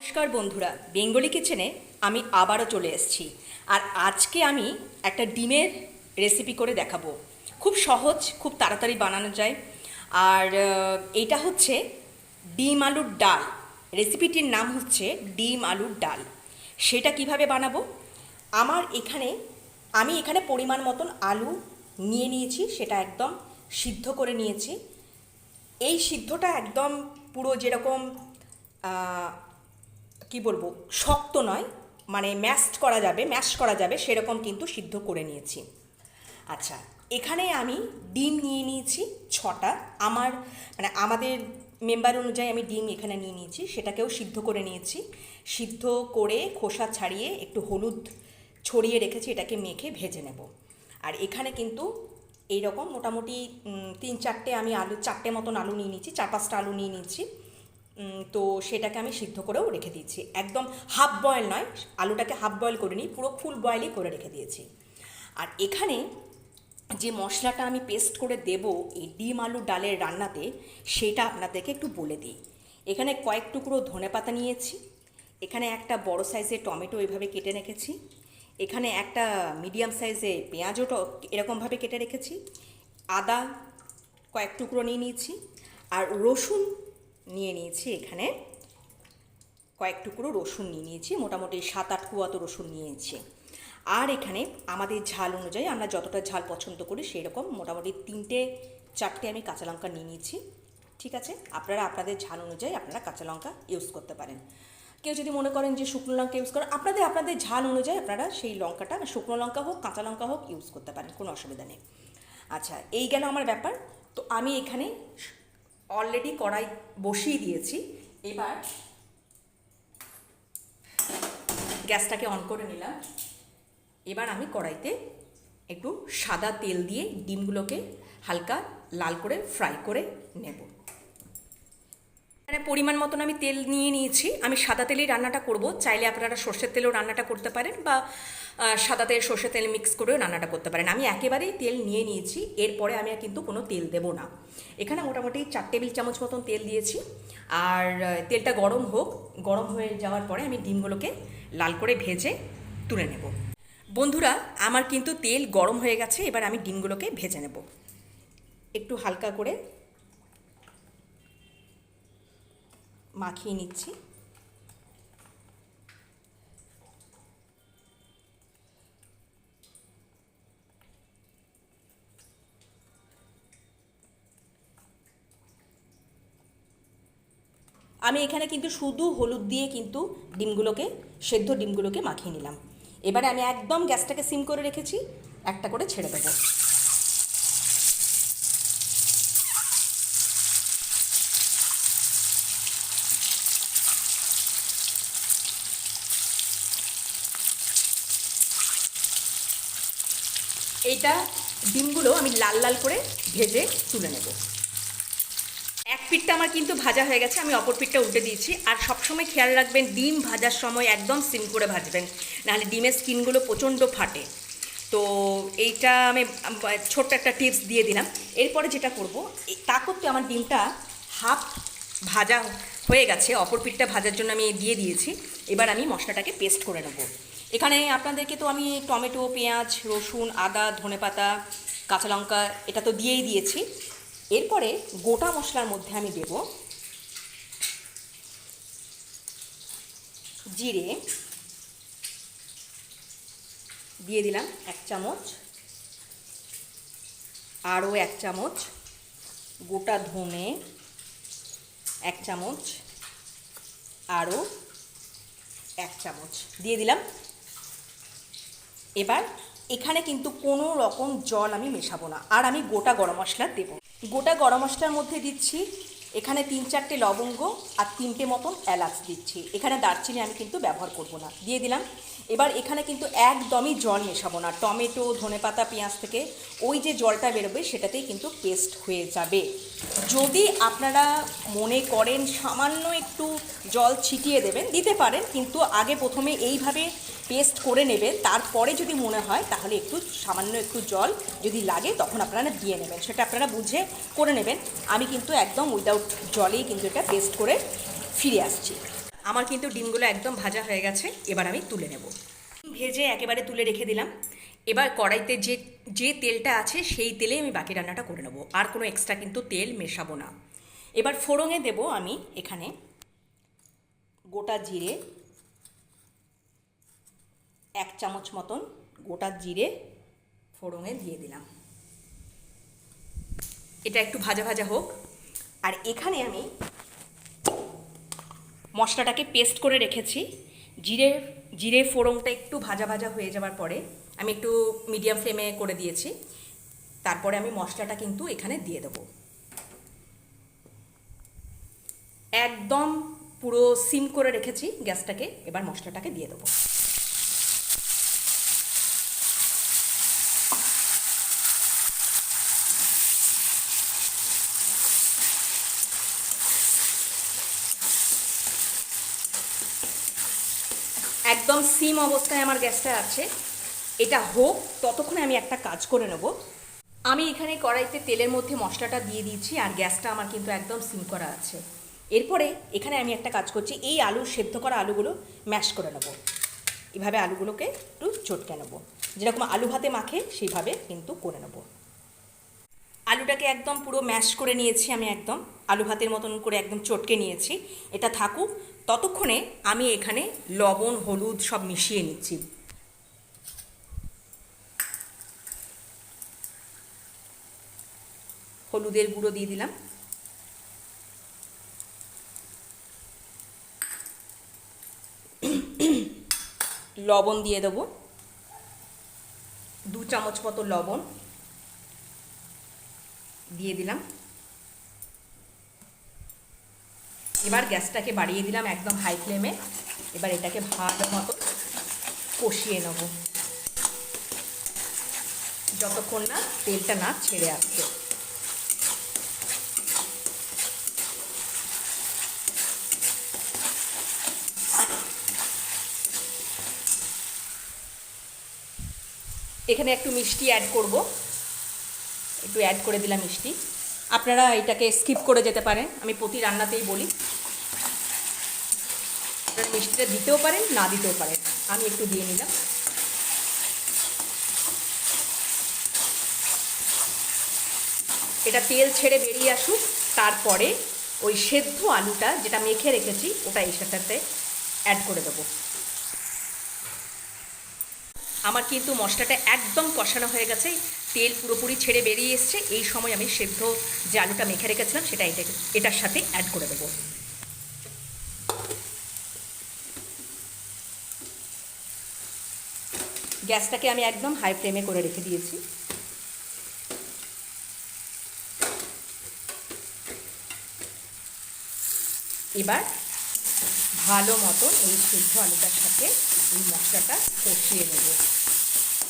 নমস্কার বন্ধুরা, বেঙ্গলি কিচেনে আমি আবারও চলে এসেছি। আর আজকে আমি একটা ডিমের রেসিপি করে দেখাবো। খুব সহজ, খুব তাড়াতাড়ি বানানো যায়। আর এইটা হচ্ছে ডিম আলুর ডাল। রেসিপিটির নাম হচ্ছে ডিম আলুর ডাল। সেটা কীভাবে বানাবো? আমার এখানে, আমি এখানে পরিমাণ মতন আলু নিয়ে নিয়েছি, সেটা একদম সিদ্ধ করে নিয়েছি। এই সিদ্ধটা একদম পুরো যেরকম কি বলব, শক্ত নয় মানে ম্যাশড করা যাবে, ম্যাশ করা যাবে, সেরকম কিন্তু সিদ্ধ করে নিয়েছি। আচ্ছা এখানে আমি ডিম নিয়ে নিয়েছি ছটা। আমার মানে আমাদের মেম্বার অনুযায়ী আমি ডিম এখানে নিয়ে নিয়েছি, সেটাকেও সিদ্ধ করে নিয়েছি। সিদ্ধ করে খোসা ছাড়িয়ে একটু হলুদ ছড়িয়ে রেখেছি, এটাকে মেখে ভেজে নেব। আর এখানে কিন্তু এই রকম মোটামুটি তিন চারটে আমি আলু, চারটে মতন আলু নিয়ে নিয়েছি, চার পাঁচটা আলু নিয়ে নিয়েছি। তো সেটাকে আমি সিদ্ধ করেও রেখে দিয়েছি। একদম হাফ বয়েল নয়, আলুটাকে হাফ বয়েল করে নিই, পুরো ফুল বয়েলই করে রেখে দিয়েছি। আর এখানে যে মশলাটা আমি পেস্ট করে দেব এই ডিম আলু ডালের রান্নাতে, সেটা আপনাদেরকে একটু বলে দিই। এখানে কয়েক টুকরো ধনে পাতা নিয়েছি, এখানে একটা বড় সাইজের টমেটো এভাবে কেটে রেখেছি, এখানে একটা মিডিয়াম সাইজে পেঁয়াজও এরকমভাবে কেটে রেখেছি, আদা কয়েক টুকরো নিয়ে নিয়েছি, আর রসুন নিয়ে নিয়েছি এখানে। কয়েক টুকরো রসুন নিয়ে নিয়েছি, মোটামুটি সাত আট কুয়াতো রসুন নিয়েছি। আর এখানে আমাদের ঝাল অনুযায়ী আমরা যতটা ঝাল পছন্দ করি সেই রকম মোটামুটি তিনটে, চারটে আমি কাঁচা লঙ্কা নিয়ে নিয়েছি। ঠিক আছে? আপনারা আপনাদের ঝাল অনুযায়ী আপনারা কাঁচা লঙ্কা ইউজ করতে পারেন। কেউ যদি মনে করেন যে শুকনো লঙ্কা ইউজ করেন আপনাদের আপনাদের ঝাল অনুযায়ী আপনারা সেই লঙ্কাটা শুকনো লঙ্কা হোক, কাঁচা লঙ্কা হোক ইউজ করতে পারেন, কোনো অসুবিধা নেই। আচ্ছা এই গেল আমার ব্যাপার। তো আমি এখানে অলরেডি কড়াই বসিয়ে দিয়েছি। এবার গ্যাসটাকে অন করে নিলাম। এবার আমি কড়াইতে একটু সাদা তেল দিয়ে ডিমগুলোকে হালকা লাল করে ফ্রাই করে নেব। এখানে পরিমাণ মতন আমি তেল নিয়ে নিয়েছি। আমি সাদা তেলেই রান্নাটা করব। চাইলে আপনারা সর্ষের তেলেও রান্নাটা করতে পারেন বা সাদা তেল, সর্ষের তেল মিক্স করেও রান্নাটা করতে পারেন। আমি একেবারেই তেল নিয়ে নিয়েছি। এরপরে আমি আর কিন্তু কোনো তেল দেব না। এখানে মোটামুটি চার টেবিল চামচ মতন তেল দিয়েছি। আর তেলটা গরম হোক, গরম হয়ে যাওয়ার পরে আমি ডিমগুলোকে লাল করে ভেজে তুলে নেব। বন্ধুরা, আমার কিন্তু তেল গরম হয়ে গেছে। এবার আমি ডিমগুলোকে ভেজে নেব। একটু হালকা করে মাখিয়ে নিচ্ছি। আমি এখানে কিন্তু শুধু হলুদ দিয়ে কিন্তু ডিমগুলোকে, সেদ্ধ ডিমগুলোকে মাখিয়ে নিলাম। এবারে আমি একদম গ্যাসটাকে সিম করে রেখেছি, একটা করে ছেড়ে দেবো। এইটা ডিমগুলো আমি লাল লাল করে ভেজে তুলে নেব। এক পিঠটা আমার কিন্তু ভাজা হয়ে গেছে, আমি অপর পিঠটা উল্টে দিয়েছি। আর সবসময় খেয়াল রাখবেন, ডিম ভাজার সময় একদম সিম করে ভাজবেন, নাহলে ডিমের স্কিনগুলো প্রচণ্ড ফাটে। তো এইটা আমি ছোট্ট একটা টিপস দিয়ে দিলাম। এরপরে যেটা করব তা করতে আমার ডিমটা হাফ ভাজা হয়ে গেছে, অপর পিঠটা ভাজার জন্য আমি দিয়ে দিয়েছি। এবার আমি মশলাটাকে পেস্ট করে নেব। এখানে আপনাদেরকে তো আমি টমেটো, পেঁয়াজ, রসুন, আদা, ধনেপাতা কাঁচা লঙ্কা এটা তো দিয়েই দিয়েছি। এরপরে গোটা মশলার মধ্যে আমি দেব জিরে। দিয়ে দিলাম এক চামচ। আরও এক চামচ। গোটা ধনে এক চামচ। আরও এক চামচ। দিয়ে দিলাম এবার এখানে কিন্তু কোনো রকম জল আমি মেশাবো না। আর আমি গোটা গরম মশলা দেবো। গোটা গরম মশলার মধ্যে দিচ্ছি এখানে তিন চারটে লবঙ্গ আর তিনটে মতন এলাচ দিচ্ছি। এখানে দারচিনি আমি কিন্তু ব্যবহার করব না। দিয়ে দিলাম। এবার এখানে কিন্তু একদমই জল মেশাবো না। টমেটো, ধনেপাতা, পেঁয়াজ থেকে ওই যে জলটা বেরোবে সেটাতেই কিন্তু পেস্ট হয়ে যাবে। যদি আপনারা মনে করেন সামান্য একটু জল ছিটিয়ে দেবেন, দিতে পারেন। কিন্তু আগে প্রথমে এইভাবে পেস্ট করে নেবেন। তারপরে যদি মনে হয়, তাহলে একটু সামান্য একটু জল যদি লাগে, তখন আপনারা দিয়ে নেবেন। সেটা আপনারা বুঝে করে নেবেন। আমি কিন্তু একদম উইদাউট জলেই কিন্তু এটা পেস্ট করে ফিরে আসছি। আমার কিন্তু ডিমগুলো একদম ভাজা হয়ে গেছে। এবার আমি তুলে নেব। ভেজে একেবারে তুলে রেখে দিলাম। এবার কড়াইতে যে যে তেলটা আছে, সেই তেলে আমি বাকি রান্নাটা করে নেব। আর কোনো এক্সট্রা কিন্তু তেল মেশাবো না। এবার ফোড়ঙে দেব আমি এখানে গোটা জিরে এক চামচ মতন গোটা জিরে ফোড়নে দিয়ে দিলাম। এটা একটু ভাজা ভাজা হোক। আর এখানে আমি মশলাটাকে পেস্ট করে রেখেছি। জিরে জিরে ফোড়নটা একটু ভাজা ভাজা হয়ে যাওয়ার পরে আমি একটু মিডিয়াম ফ্লেমে করে দিয়েছি। তারপরে আমি মশলাটা কিন্তু এখানে দিয়ে দেবো। একদম পুরো সিম করে রেখেছি গ্যাসটাকে, এবার মশলাটাকে দিয়ে দেবো একদম সিম অবস্থায় আমার গ্যাসটা আছে। এটা হোক, ততক্ষণে আমি একটা কাজ করে নেব। আমি এখানে কড়াইতে তেলের মধ্যে মশলাটা দিয়ে দিয়েছি আর গ্যাসটা আমার কিন্তু একদম সিম করা আছে। এরপরে এখানে আমি একটা কাজ করছি, এই আলু, সেদ্ধ করা আলুগুলো ম্যাশ করে নেব। এভাবে আলুগুলোকে একটু চটকে নেব। যেরকম আলু ভাতে মাখে, সেইভাবে কিন্তু করে নেব। আলুটাকে একদম পুরো ম্যাশ করে নিয়েছি আমি একদম। আলু ভাতের মতন করে একদম চটকে নিয়েছি। এটা থাকুক। ততক্ষণে আমি এখানে লবণ, হলুদ সব মিশিয়ে নিচ্ছি। হলুদের গুঁড়ো দিয়ে দিলাম। লবণ দিয়ে দেবো। দু চামচ মতো লবণ। দিয়ে দিলাম। এবার গ্যাসটাকে বাড়িয়ে দিলাম একদম হাই ফ্লেমে এবার এটাকে ভালো মতো কষিয়ে নেব। যতক্ষণ না তেলটা না ছেড়ে আসছে। এখানে একটু মিষ্টি অ্যাড করব। একটু অ্যাড করে দিলাম মিষ্টি। আপনারা এটাকে স্কিপ করে যেতে পারেন। আমি প্রতি রান্নাতেই বলি। আপনারা মিষ্টিটা দিতেও পারেন, না দিতেও পারেন। আমি একটু দিয়ে নিলাম। এটা তেল ছেড়ে বেরিয়ে আসুক, তারপরে ওই সেদ্ধ আলুটা যেটা মেখে রেখেছি, ওটা এই সাথে অ্যাড করে দেবো। আমার কিন্তু মশলাটা একদম কষানো হয়ে গেছে। তেল পুরোপুরি ছেড়ে বেরিয়ে এসছে। এই সময় আমি সেদ্ধ যে আলুটা মেখে রেখেছিলাম সেটা এটা এটার সাথে অ্যাড করে দেবো। গ্যাসটাকে আমি একদম হাই ফ্লেমে করে রেখে দিয়েছি। এবার ভালো মতন এই সেদ্ধ আলুটার সাথে এই মশলাটা কষিয়ে নেব।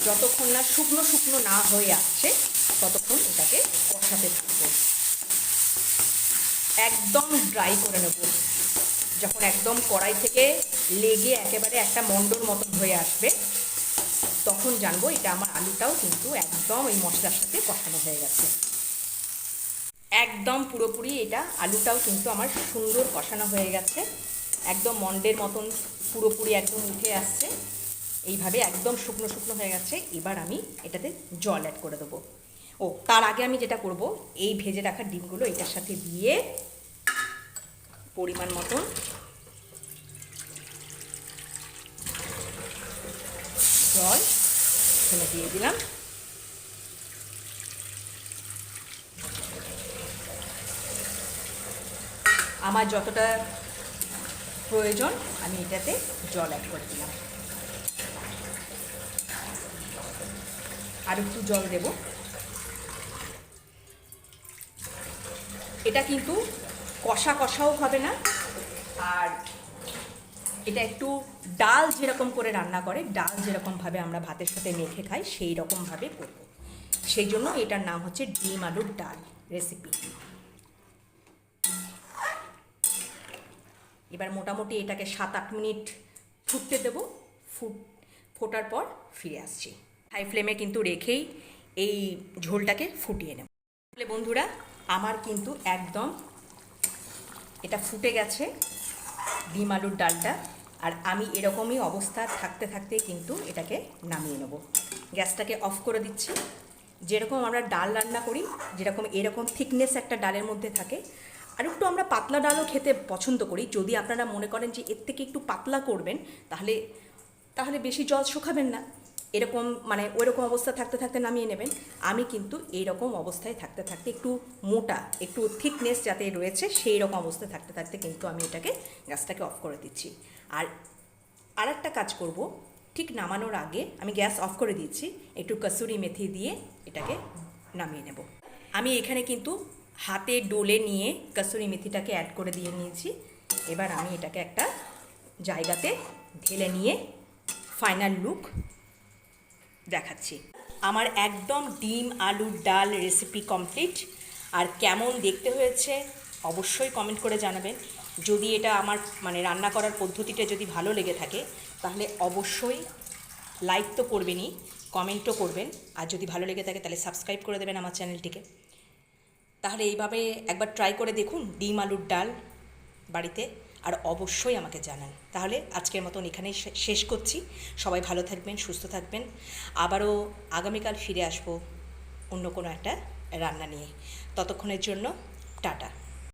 যতক্ষণ না শুকনো শুকনো না হয়ে আসছে, ততক্ষণ এটাকে কষাতে থাকব। একদম ড্রাই করে নেব। যখন একদম কড়াই থেকে লেগে একেবারে একটা মণ্ডর মতন হয়ে আসবে, তখন জানব এটা আমার আলুটাও কিন্তু একদম এই মশলার সাথে কষানো হয়ে গেছে। একদম পুরোপুরি এটা আলুটাও কিন্তু আমার সুন্দর কষানো হয়ে গেছে। একদম মন্ডের মতন পুরোপুরি একদম উঠে আসছে। এইভাবে একদম শুকনো শুকনো হয়ে গেছে। এবার আমি এটাতে জল অ্যাড করে দেবো। ও, তার আগে আমি যেটা করব, এই ভেজে রাখা ডিমগুলো এটার সাথে দিয়ে পরিমাণ মতন জল এখানে দিয়ে দিলাম। আমার যতটা প্রয়োজন, আমি এটাতে জল অ্যাড করে দিলাম। আর একটু জল দেব। এটা কিন্তু কষা কষাও হবে না, আর এটা একটু ডাল যেরকম করে রান্না করে, ডাল যেরকমভাবে আমরা ভাতের সাথে মেখে খাই, সেই রকমভাবে করব। সেই জন্য এটার নাম হচ্ছে ডিম আলুর ডাল রেসিপি এবার মোটামুটি এটাকে সাত আট মিনিট ফুটতে দেবো। ফুট, ফোটার পর ফিরে আসছি। হাই ফ্লেমে কিন্তু রেখেই এই ঝোলটাকে ফুটিয়ে নেব। তাহলে বন্ধুরা, আমার কিন্তু একদম এটা ফুটে গেছে ডিম আলুর ডালটা। আর আমি এরকমই অবস্থা থাকতে থাকতে কিন্তু এটাকে নামিয়ে নেব। গ্যাসটাকে অফ করে দিচ্ছি। যেরকম আমরা ডাল রান্না করি, যেরকম এরকম থিকনেস একটা ডালের মধ্যে থাকে আর একটু আমরা পাতলা ডালও খেতে পছন্দ করি। যদি আপনারা মনে করেন যে এর থেকে একটু পাতলা করবেন, তাহলে তাহলে বেশি জল শুকাবেন না। এরকম মানে ওইরকম অবস্থা থাকতে থাকতে নামিয়ে নেবেন। আমি কিন্তু এইরকম অবস্থায় থাকতে থাকতে একটু মোটা, একটু থিকনেস যাতে রয়েছে সেই রকম অবস্থায় থাকতে থাকতে কিন্তু আমি এটাকে গ্যাসটাকে অফ করে দিচ্ছি। আর আর একটা কাজ করব, ঠিক নামানোর আগে আমি গ্যাস অফ করে দিচ্ছি। একটু কসুরি মেথি দিয়ে এটাকে নামিয়ে নেব। আমি এখানে কিন্তু হাতে ডোলে নিয়ে কসুরি মেথিটাকে অ্যাড করে দিয়ে নিয়েছি। এবার আমি এটাকে একটা জায়গাতে ঢেলে নিয়ে ফাইনাল লুক দেখাচ্ছি। আমার একদম ডিম, আলুর ডাল রেসিপি কমপ্লিট আর কেমন দেখতে হয়েছে অবশ্যই কমেন্ট করে জানাবেন। যদি এটা আমার মানে রান্না করার পদ্ধতিটা যদি ভালো লেগে থাকে, তাহলে অবশ্যই লাইক তো করবেনই কমেন্টও করবেন। আর যদি ভালো লেগে থাকে, তাহলে সাবস্ক্রাইব করে দেবেন আমার চ্যানেলটিকে তাহলে এইভাবে একবার ট্রাই করে দেখুন ডিম আলুর ডাল বাড়িতে আর অবশ্যই আমাকে জানান। তাহলে আজকের মতন এখানেই শেষ করছি। সবাই ভালো থাকবেন, সুস্থ থাকবেন। আবারও আগামীকাল ফিরে আসব অন্য কোনো একটা রান্না নিয়ে। ততক্ষণের জন্য টাটা।